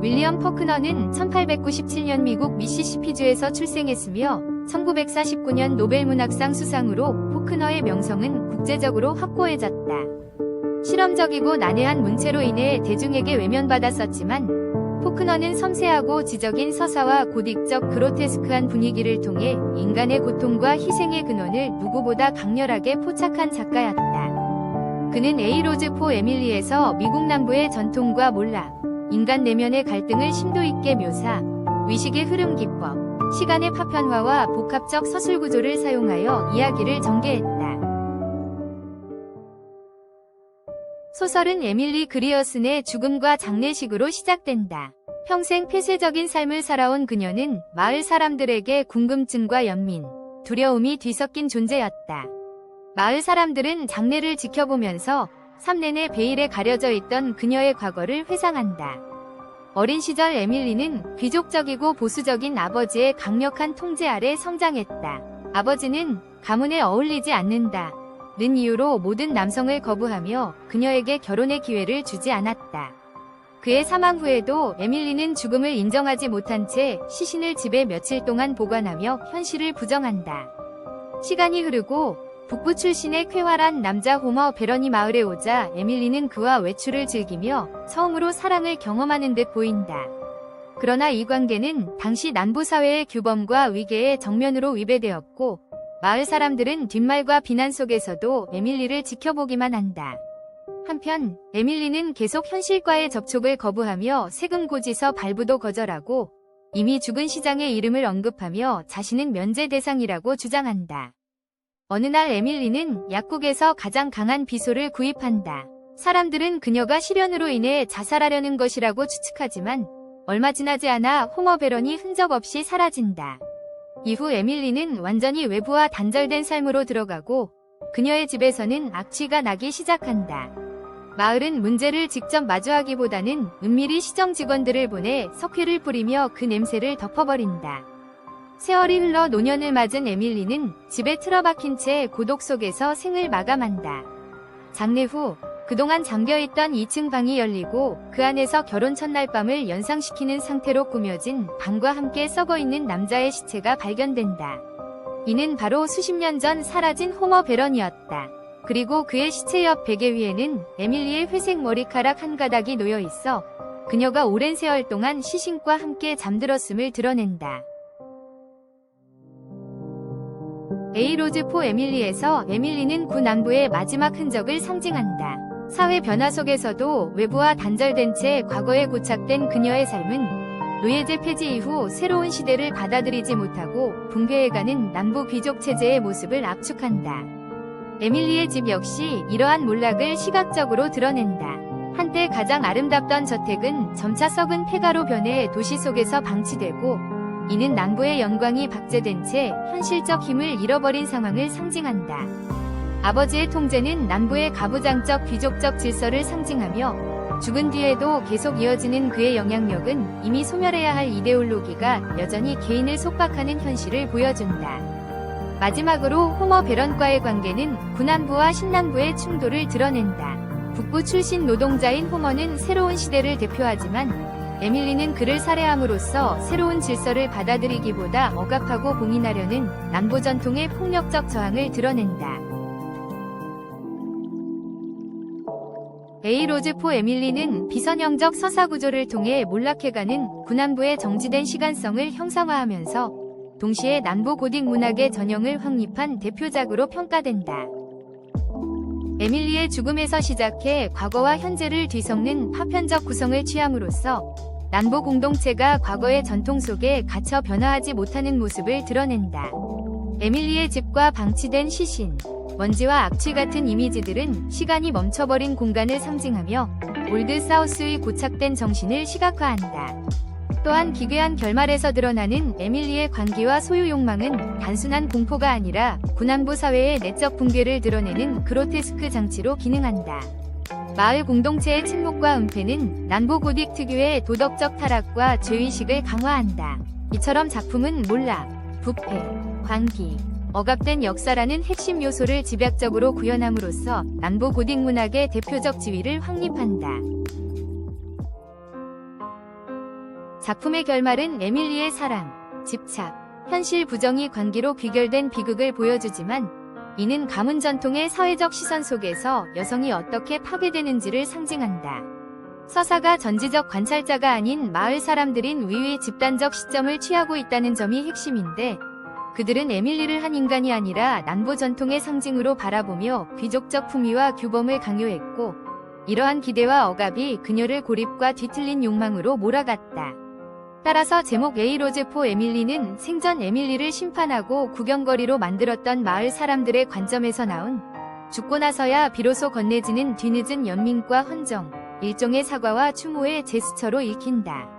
윌리엄 퍼크너는 1897년 미국 미시시피주에서 출생했으며 1949년 노벨문학상 수상으로 포크너의 명성은 국제적으로 확고해졌다. 실험적이고 난해한 문체로 인해 대중에게 외면받았었지만 포크너는 섬세하고 지적인 서사와 고딕적 그로테스크한 분위기를 통해 인간의 고통과 희생의 근원을 누구보다 강렬하게 포착한 작가였다. 그는 에이로즈 포 에밀리에서 미국 남부의 전통과 몰락, 인간 내면의 갈등을 심도 있게 묘사, 위식의 흐름 기법, 시간의 파편화와 복합적 서술 구조를 사용하여 이야기를 전개했다. 소설은 에밀리 그리어슨의 죽음과 장례식으로 시작된다. 평생 폐쇄적인 삶을 살아온 그녀는 마을 사람들에게 궁금증과 연민, 두려움이 뒤섞인 존재였다. 마을 사람들은 장례를 지켜보면서 3내내 베일에 가려져 있던 그녀의 과거를 회상한다. 어린 시절 에밀리는 귀족적이고 보수적인 아버지의 강력한 통제 아래 성장했다. 아버지는 가문에 어울리지 않는다. 는 이유로 모든 남성을 거부하며 그녀에게 결혼의 기회를 주지 않았다. 그의 사망 후에도 에밀리는 죽음을 인정하지 못한 채 시신을 집에 며칠 동안 보관하며 현실을 부정한다. 시간이 흐르고 북부 출신의 쾌활한 남자 호머 베러니 마을에 오자 에밀리는 그와 외출을 즐기며 처음으로 사랑을 경험하는 듯 보인다. 그러나 이 관계는 당시 남부 사회의 규범과 위계에 정면으로 위배되었고 마을 사람들은 뒷말과 비난 속에서도 에밀리를 지켜보기만 한다. 한편 에밀리는 계속 현실과의 접촉을 거부하며 세금 고지서 발부도 거절하고 이미 죽은 시장의 이름을 언급하며 자신은 면제 대상이라고 주장한다. 어느 날 에밀리는 약국에서 가장 강한 비소를 구입한다. 사람들은 그녀가 실연으로 인해 자살하려는 것이라고 추측하지만 얼마 지나지 않아 호머 베런이 흔적 없이 사라진다. 이후 에밀리는 완전히 외부와 단절된 삶으로 들어가고 그녀의 집에서는 악취가 나기 시작한다. 마을은 문제를 직접 마주하기보다는 은밀히 시정 직원들을 보내 석회를 뿌리며 그 냄새를 덮어버린다. 세월이 흘러 노년을 맞은 에밀리는 집에 틀어박힌 채 고독 속에서 생을 마감한다. 장례 후 그동안 잠겨있던 2층 방이 열리고 그 안에서 결혼 첫날 밤을 연상시키는 상태로 꾸며진 방과 함께 썩어있는 남자의 시체가 발견된다. 이는 바로 수십 년 전 사라진 호머 베런이었다. 그리고 그의 시체 옆 베개 위에는 에밀리의 회색 머리카락 한 가닥이 놓여 있어 그녀가 오랜 세월 동안 시신과 함께 잠들었음을 드러낸다. 에이로즈 포 에밀리에서 에밀리는 구 남부의 마지막 흔적을 상징한다. 사회 변화 속에서도 외부와 단절된 채 과거에 고착된 그녀의 삶은 노예제 폐지 이후 새로운 시대를 받아들이지 못하고 붕괴해가는 남부 귀족 체제의 모습을 압축한다. 에밀리의 집 역시 이러한 몰락을 시각적으로 드러낸다. 한때 가장 아름답던 저택은 점차 썩은 폐가로 변해 도시 속에서 방치되고 이는 남부의 영광이 박제된 채 현실적 힘을 잃어버린 상황을 상징한다. 아버지의 통제는 남부의 가부장적 귀족적 질서를 상징하며 죽은 뒤에도 계속 이어지는 그의 영향력은 이미 소멸해야 할 이데올로기가 여전히 개인을 속박하는 현실을 보여준다. 마지막으로 호머 베런과의 관계는 구남부와 신남부의 충돌을 드러낸다. 북부 출신 노동자인 호머는 새로운 시대를 대표하지만 에밀리는 그를 살해함으로써 새로운 질서를 받아들이기보다 억압하고 봉인하려는 남부 전통의 폭력적 저항을 드러낸다. 에이로즈 포 에밀리는 비선형적 서사 구조를 통해 몰락해가는 구남부의 정지된 시간성을 형상화하면서 동시에 남부 고딕 문학의 전형을 확립한 대표작으로 평가된다. 에밀리의 죽음에서 시작해 과거와 현재를 뒤섞는 파편적 구성을 취함으로써 남부 공동체가 과거의 전통 속에 갇혀 변화하지 못하는 모습을 드러낸다. 에밀리의 집과 방치된 시신, 먼지와 악취 같은 이미지들은 시간이 멈춰버린 공간을 상징하며 올드 사우스의 고착된 정신을 시각화한다. 또한 기괴한 결말에서 드러나는 에밀리의 관계와 소유 욕망은 단순한 공포가 아니라 구남부 사회의 내적 붕괴를 드러내는 그로테스크 장치로 기능한다. 마을 공동체의 침묵과 은폐는 남부 고딕 특유의 도덕적 타락과 죄의식을 강화한다. 이처럼 작품은 몰락, 부패, 광기, 억압된 역사라는 핵심 요소를 집약적으로 구현함으로써 남부 고딕 문학의 대표적 지위를 확립한다. 작품의 결말은 에밀리의 사랑, 집착, 현실 부정이 관계로 귀결된 비극을 보여주지만 이는 가문 전통의 사회적 시선 속에서 여성이 어떻게 파괴되는지를 상징한다. 서사가 전지적 관찰자가 아닌 마을 사람들인 위의 집단적 시점을 취하고 있다는 점이 핵심인데 그들은 에밀리를 한 인간이 아니라 난보 전통의 상징으로 바라보며 귀족적 품위와 규범을 강요했고 이러한 기대와 억압이 그녀를 고립과 뒤틀린 욕망으로 몰아갔다. 따라서 제목 에이로즈 포 에밀리는 생전 에밀리를 심판하고 구경거리로 만들었던 마을 사람들의 관점에서 나온 죽고 나서야 비로소 건네지는 뒤늦은 연민과 헌정, 일종의 사과와 추모의 제스처로 읽힌다.